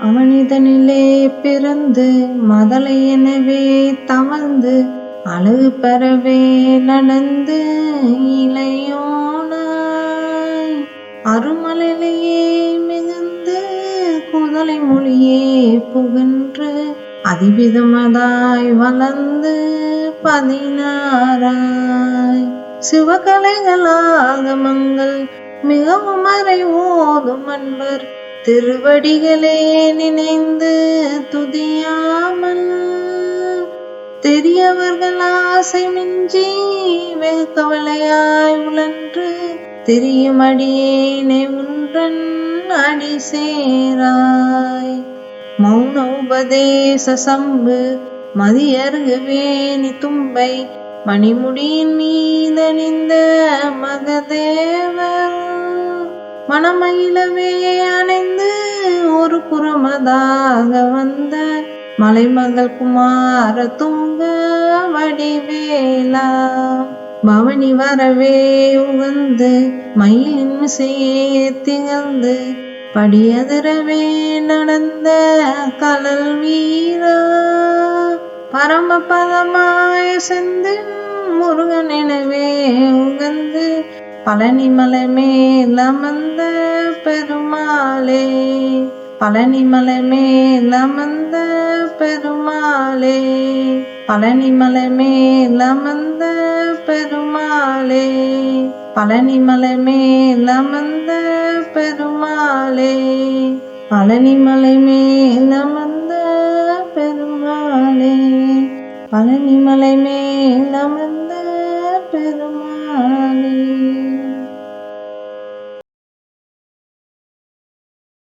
அவனிதனிலே பிறந்து மதலை எனவே தவழ்ந்து அழகு பெறவே நடந்து இளையோனாய். அருமலையிலேயே மிகுந்து குதலை மொழியே புகன்று அதிவிதமதாய் வளர்ந்து பதினாராய் சிவகலைகளாகமங்கள் மிகவும் மறைவோதும் அன்பர் திருவடிகளே நினைந்து துதியாமல் தெரியவர்கள் ஆசை மிஞ்சி வெகு கவலையாய் உழன்று திரியும் அடியேனை உன்றன் அடி சேராய். மௌன உபதேச சம்பு மதியருகு வேணி தும்பை மணிமுடியின் மீதணிந்த மகதே மனமகிழவே அணைந்து ஒரு புறமதாக வந்த மலைமகள் குமார தூங்க வடிவேலா. பவனி வரவே உகந்து மயிலின் மிசையே திகழ்ந்து படியதிரவே நடந்த கலல் வீரா. பரமபதமாய செந்து முருகன் எனவே உகந்து பழனிமலை மேல் அமர்ந்த பெருமாளே பழனிமலை மேல் அமர்ந்த பெருமாளே பழனிமலை மேல் அமர்ந்த பெருமாளே பழனிமலை மேல் அமர்ந்த பெருமாளே பழனிமலை மேல் அமர்ந்த பெருமாளே பழனிமலை மேல் அமர்ந்த